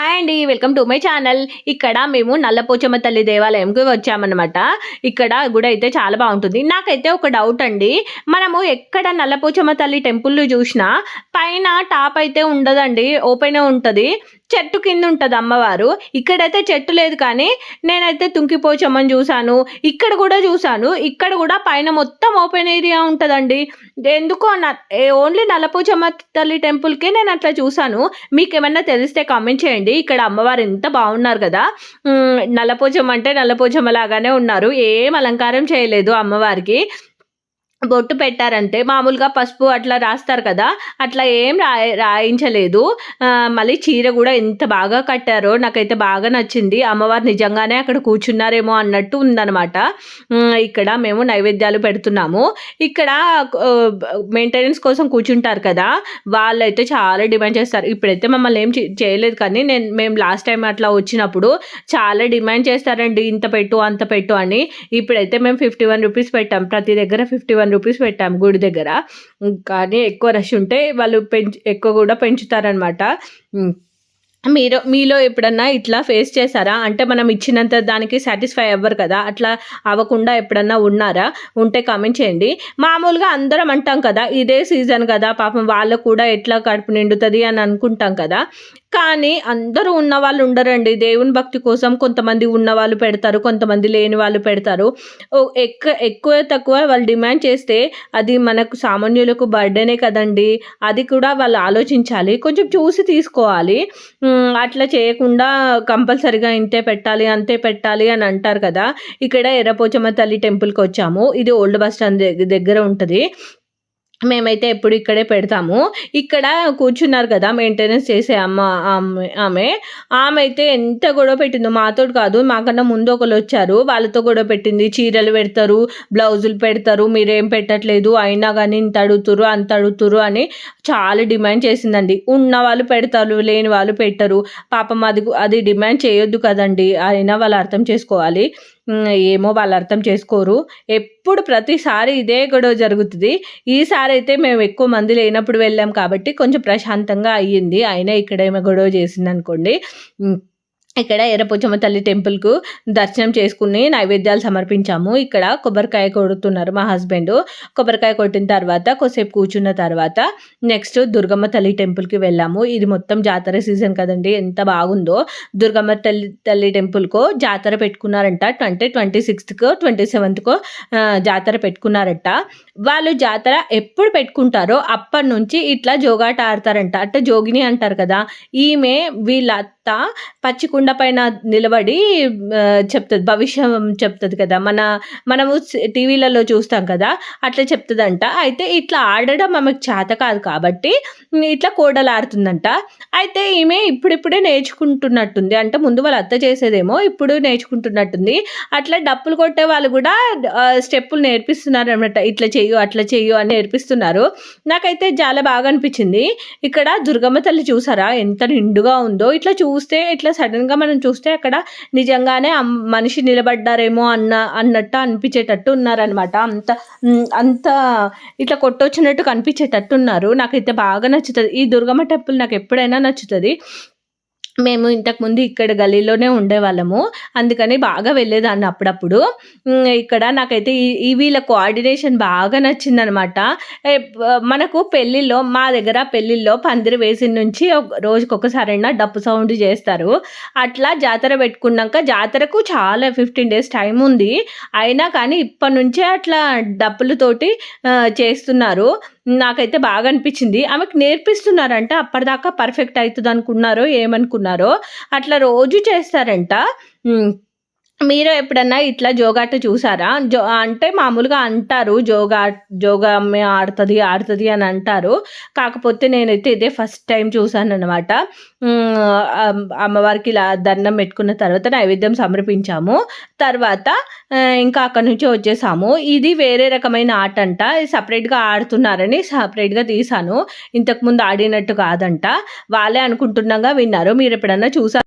Hi అండి welcome to my channel. ఇక్కడ మేము నల్లపోచమ్మ తల్లి దేవాలయంకి వచ్చామన్నమాట. ఇక్కడ గుడి అయితే చాలా బాగుంటుంది. నాకైతే ఒక డౌట్ అండి. మనము ఎక్కడ నల్లపోచమ్మ తల్లి టెంపుల్ చూసినా పైన టాప్ అయితే ఉండదండి ఓపెన్ ఉంటుంది. చెట్టు కింద ఉంటుంది అమ్మవారు. ఇక్కడైతే చెట్టు లేదు కానీ నేనైతే తుంకిపోచమ్మని చూశాను. ఇక్కడ కూడా చూశాను. ఇక్కడ కూడా పైన మొత్తం ఓపెన్ ఏరియా ఉంటుందండి. ఎందుకో ఓన్లీ నల్లపోచమ్మ తల్లి టెంపుల్కే నేను అట్లా చూశాను. మీకు ఏమన్నా తెలిస్తే కామెంట్ చేయండి. ఇక్కడ అమ్మవారు ఎంత బాగున్నారు కదా. నల్లపోచమ్మ అంటే నల్లపోచమ్మ లాగానే ఉన్నారు. ఏం అలంకారం చేయలేదు అమ్మవారికి. బొట్టు పెట్టారంటే మామూలుగా పసుపు అట్లా రాస్తారు కదా అట్లా ఏం రాయ రాయించలేదు. మళ్ళీ చీర కూడా ఎంత బాగా కట్టారో నాకైతే బాగా నచ్చింది. అమ్మవారు నిజంగానే అక్కడ కూర్చున్నారేమో అన్నట్టు ఉందనమాట ఇక్కడ మేము నైవేద్యాలు పెడుతున్నాము. ఇక్కడ మెయింటెనెన్స్ కోసం కూర్చుంటారు కదా వాళ్ళైతే చాలా డిమాండ్ చేస్తారు. ఇప్పుడైతే మమ్మల్ని ఏం చేయలేదు కానీ నేను మేము లాస్ట్ టైం అట్లా వచ్చినప్పుడు చాలా డిమాండ్ చేస్తారండి ఇంత పెట్టు అంత పెట్టు అని. ఇప్పుడైతే మేము ఫిఫ్టీ వన్ రూపీస్ పెట్టాం. ప్రతి దగ్గర ఫిఫ్టీ వన్ రూపీస్ పెట్టాము గుడి దగ్గర. కానీ ఎక్కువ రష్ ఉంటే వాళ్ళు పెంచు ఎక్కువ కూడా పెంచుతారనమాట మీరు మీలో ఎప్పుడన్నా ఇట్లా ఫేస్ చేశారా? అంటే మనం ఇచ్చినంత దానికి సాటిస్ఫై అవ్వరు కదా? అట్లా అవ్వకుండా ఎప్పుడన్నా ఉన్నారా? ఉంటే కామెంట్ చేయండి. మామూలుగా అందరం అంటాం కదా ఇదే సీజన్ కదా పాపం వాళ్ళకు కూడా ఎట్లా కడుపు నిండుతుంది అని అనుకుంటాం కదా. కానీ అందరూ ఉన్న వాళ్ళు ఉండరండి. దేవుని భక్తి కోసం కొంతమంది ఉన్న వాళ్ళు పెడతారు కొంతమంది లేని వాళ్ళు పెడతారు. ఎక్కువ ఎక్కువ తక్కువ వాళ్ళు డిమాండ్ చేస్తే అది మనకు సామాన్యులకు బర్త్డేనే కదండి. అది కూడా వాళ్ళు ఆలోచించాలి కొంచెం చూసి తీసుకోవాలి. అట్లా చేయకుండా కంపల్సరిగా ఇంతే పెట్టాలి అంతే పెట్టాలి అని అంటారు కదా. ఇక్కడ ఎర్రపోచమ్మ తల్లి టెంపుల్కి వచ్చాము. ఇది ఓల్డ్ బస్ స్టాండ్ దగ్గర ఉంటుంది. మేమైతే ఎప్పుడు ఇక్కడే పెడతాము. ఇక్కడ కూర్చున్నారు కదా మెయింటెనెన్స్ చేసే అమ్మ ఆమె ఆమె. అయితే ఎంత గొడవ పెట్టిందో మాతో కాదు మాకన్నా ముందు ఒకరు వచ్చారు. వాళ్ళతో గొడవ పెట్టింది. చీరలు పెడతారు బ్లౌజులు పెడతారు మీరేం పెట్టట్లేదు అయినా కానీ ఇంత అడుగుతురు అంత అడుగుతురు అని చాలా డిమాండ్ చేసిందండి. ఉన్న వాళ్ళు పెడతారు లేని వాళ్ళు పెట్టరు. పాపం అది అది డిమాండ్ చేయొద్దు కదండి. అయినా వాళ్ళు అర్థం చేసుకోవాలి. ఏమో వాళ్ళు అర్థం చేసుకోరు. ఎప్పుడు ప్రతిసారి ఇదే గొడవ జరుగుతుంది. ఈసారి అయితే మేము ఎక్కువ మంది లేనప్పుడు వెళ్ళాం కాబట్టి కొంచెం ప్రశాంతంగా అయ్యింది. అయినా ఇక్కడేమో గొడవ చేసింది అనుకోండి ఇక్కడ ఎర్రపోచమ్మ తల్లి టెంపుల్కు దర్శనం చేసుకుని నైవేద్యాలు సమర్పించాము. ఇక్కడ కొబ్బరికాయ కొడుతున్నారు మా హస్బెండ్. కొబ్బరికాయ కొట్టిన తర్వాత కొద్దిసేపు కూర్చున్న తర్వాత నెక్స్ట్ దుర్గమ్మ తల్లి టెంపుల్కి వెళ్ళాము. ఇది మొత్తం జాతర సీజన్ కదండి ఎంత బాగుందో. దుర్గమ్మ తల్లి తల్లి టెంపుల్కు జాతర పెట్టుకున్నారంట. ట్వంటీ ట్వంటీ సిక్స్త్కో ట్వంటీ సెవెంత్కో జాతర పెట్టుకున్నారంట. వాళ్ళు జాతర ఎప్పుడు పెట్టుకుంటారో అప్పటి నుంచి ఇట్లా జోగాట ఆడతారంట. అంటే జోగిని అంటారు కదా. ఈమె వీళ్ళ అత్త పచ్చికుండ పైన నిలబడి చెప్తుంది భవిష్యం చెప్తుంది కదా. మన మనము టీవీలలో చూస్తాం కదా అట్లా చెప్తుందంట. అయితే ఇట్లా ఆడడం ఆమెకు చేత కాదు కాబట్టి ఇట్లా కోడలు ఆడుతుందంట అయితే ఈమె ఇప్పుడిప్పుడే నేర్చుకుంటున్నట్టుంది. అంటే ముందు వాళ్ళ అత్త చేసేదేమో ఇప్పుడు నేర్చుకుంటున్నట్టుంది. అట్లా డప్పులు కొట్టే వాళ్ళు కూడా స్టెప్పులు నేర్పిస్తున్నారు అనమాట ఇట్లా చెయ్యు అట్లా చెయ్యు అని నేర్పిస్తున్నారు. నాకైతే చాలా బాగా అనిపించింది. ఇక్కడ దుర్గమ్మ తల్లి చూసారా? ఎంత నిండుగా ఉందో. ఇట్లా చూస్తే ఇట్లా సడన్గా మనం చూస్తే అక్కడ నిజంగానే మనిషి నిలబడ్డారేమో అన్న అన్నట్టు అనిపించేటట్టు ఉన్నారనమాట అంత అంత ఇట్లా కొట్టొచ్చినట్టు కనిపించేటట్టు ఉన్నారు. నాకైతే బాగా నచ్చుతుంది. ఈ దుర్గమ్మ టెంపుల్ నాకు ఎప్పుడైనా నచ్చుతుంది. మేము ఇంతకుముందు ఇక్కడ గల్లీలోనే ఉండేవాళ్ళము. అందుకని బాగా వెళ్ళేదాన్ని అప్పుడప్పుడు. ఇక్కడ నాకైతే ఈ వీళ్ళ కోఆర్డినేషన్ బాగా నచ్చిందనమాట. మనకు పెళ్ళిలో మా దగ్గర పెళ్ళిళ్ళలో పందిరి వేసిన నుంచి రోజుకొకసారైనా డప్పు సౌండ్ చేస్తారు. అట్లా జాతర పెట్టుకున్నాక జాతరకు చాలా ఫిఫ్టీన్ డేస్ టైం ఉంది. అయినా కానీ ఇప్పటి నుంచే అట్లా డప్పులతోటి చేస్తున్నారు. నాకైతే బాగా అనిపించింది. ఆమెకు నేర్పిస్తున్నారంట అప్పటిదాకా పర్ఫెక్ట్ అవుతుంది అనుకున్నారో ఏమనుకున్నారో. అట్లా రోజు చేస్తారంట. మీరు ఎప్పుడన్నా ఇట్లా జోగాట చూసారా? జో అంటే మామూలుగా అంటారు జోగా జోగా అమ్మే ఆడుతుంది ఆడుతుంది అని అంటారు. కాకపోతే నేనైతే ఇదే ఫస్ట్ టైం చూసాను అనమాట అమ్మవారికి ఇలా దండం పెట్టుకున్న తర్వాత నైవేద్యం సమర్పించాము. తర్వాత ఇంకా అక్కడి నుంచి వచ్చేసాము. ఇది వేరే రకమైన ఆట అంట సపరేట్గా ఆడుతున్నారని సపరేట్గా తీసాను. ఇంతకుముందు ఆడినట్టు కాదంట. వాళ్ళే అనుకుంటున్నాగా విన్నారు. మీరు ఎప్పుడన్నా చూసారు?